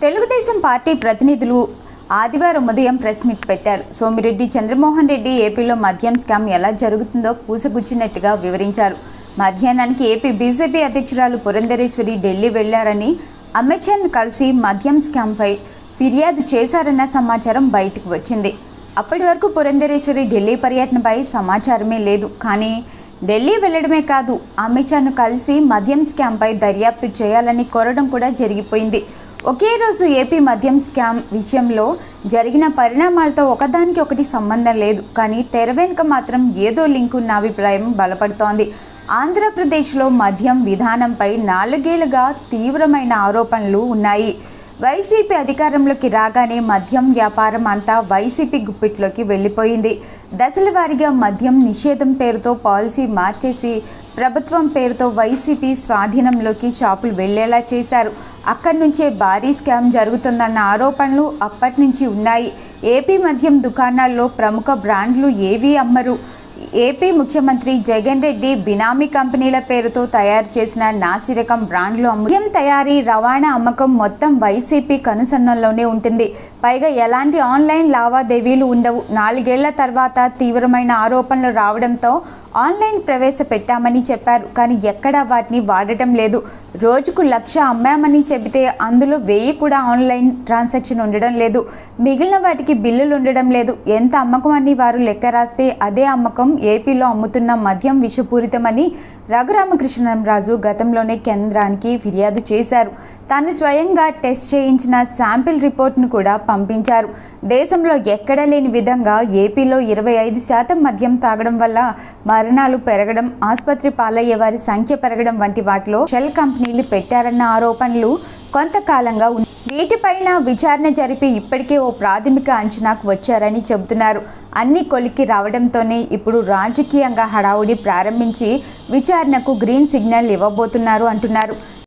Telugu Desam party ప్రతినిధులు ఆదివారం ఉదయం ప్రెస్ మీట్ పెట్టారు. సోమిరెడ్డి చంద్రమోహన్ రెడ్డి ఏపీలో మద్యం స్కామ్ ఎలా జరుగుతుందో పూసగుచ్చినట్టుగా వివరించారు. మధ్యాహ్నానికి ఏపీ బీజేపీ అధ్యక్షురాలు పురంధరేశ్వరి ఢిల్లీ వెళ్ళారని అమిత్ చంద్ కలిసి మద్యం స్కామ్పై ఫిర్యాదు చేశారన్న సమాచారం బయటకు వచ్చింది. అప్పటి వరకు పురంధరేశ్వరి ఢిల్లీ పర్యటనపై సమాచారమే లేదు. కానీ ఢిల్లీ వెళ్ళడమే కాదు అమిత్ షాను కలిసి మద్యం స్కామ్పై దర్యాప్తు చేయాలని కోరడం కూడా జరిగిపోయింది. ఒకే రోజు ఏపీ మద్యం స్కామ్ విషయంలో జరిగిన పరిణామాలతో ఒకదానికి ఒకటి సంబంధం లేదు. కానీ తెర వెనుక మాత్రం ఏదో లింక్ ఉన్న అభిప్రాయం బలపడుతోంది. ఆంధ్రప్రదేశ్లో మద్యం విధానంపై నాలుగేళ్ళుగా తీవ్రమైన ఆరోపణలు ఉన్నాయి. వైసీపీ అధికారంలోకి రాగానే మద్యం వ్యాపారం అంతా వైసీపీ గుప్పిట్లోకి వెళ్ళిపోయింది. దశల వారీగా మద్యం నిషేధం పేరుతో పాలసీ మార్చేసి ప్రభుత్వం పేరుతో వైసీపీ స్వాధీనంలోకి షాపులు వెళ్ళేలా చేశారు. అక్కడి నుంచే భారీ స్కామ్ జరుగుతుందన్న ఆరోపణలు అప్పటి నుంచి ఉన్నాయి. ఏపీ మద్యం దుకాణాల్లో ప్రముఖ బ్రాండ్లు ఏవీ అమ్మరు. ఏపీ ముఖ్యమంత్రి జగన్ రెడ్డి బినామీ కంపెనీల పేరుతో తయారు చేసిన నాసిరకం బ్రాండ్లు అమ్మకం తయారీ రవాణా అమ్మకం మొత్తం వైసీపీ కనుసన్నల్లోనే ఉంటుంది. పైగా ఎలాంటి ఆన్లైన్ లావాదేవీలు ఉండవు. నాలుగేళ్ళ తర్వాత తీవ్రమైన ఆరోపణలు రావడంతో ఆన్లైన్ ప్రవేశపెట్టామని చెప్పారు. కానీ ఎక్కడా వాటిని వాడటం లేదు. రోజుకు లక్ష అమ్మామని చెబితే అందులో వెయ్యి కూడా ఆన్లైన్ ట్రాన్సాక్షన్ ఉండడం లేదు. మిగిలిన వాటికి బిల్లులు ఉండడం లేదు. ఎంత అమ్మకం అని వారు లెక్క రాస్తే అదే అమ్మకం ఏపీలో అమ్ముతున్న మద్యం విషపూరితమని రఘురామకృష్ణరాజు గతంలోనే కేంద్రానికి ఫిర్యాదు చేశారు. తాను స్వయంగా టెస్ట్ చేయించిన శాంపిల్ రిపోర్ట్ను కూడా పంపించారు. దేశంలో ఎక్కడ లేని విధంగా ఏపీలో ఇరవై ఐదు శాతం మద్యం తాగడం వల్ల మరణాలు పెరగడం ఆసుపత్రి పాలయ్యే వారి సంఖ్య పెరగడం వంటి వాటిలో షెల్ కంపెనీలు పెట్టారన్న ఆరోపణలు కొంతకాలంగా ఉన్నాయి వీటిపైన విచారణ జరిపి ఇప్పటికే ఓ ప్రాథమిక అంచనాకు వచ్చారని చెబుతున్నారు. అన్ని కొలిక్కి రావడంతోనే ఇప్పుడు రాజకీయంగా హడావుడి ప్రారంభించి విచారణకు గ్రీన్ సిగ్నల్ ఇవ్వబోతున్నారు అంటున్నారు.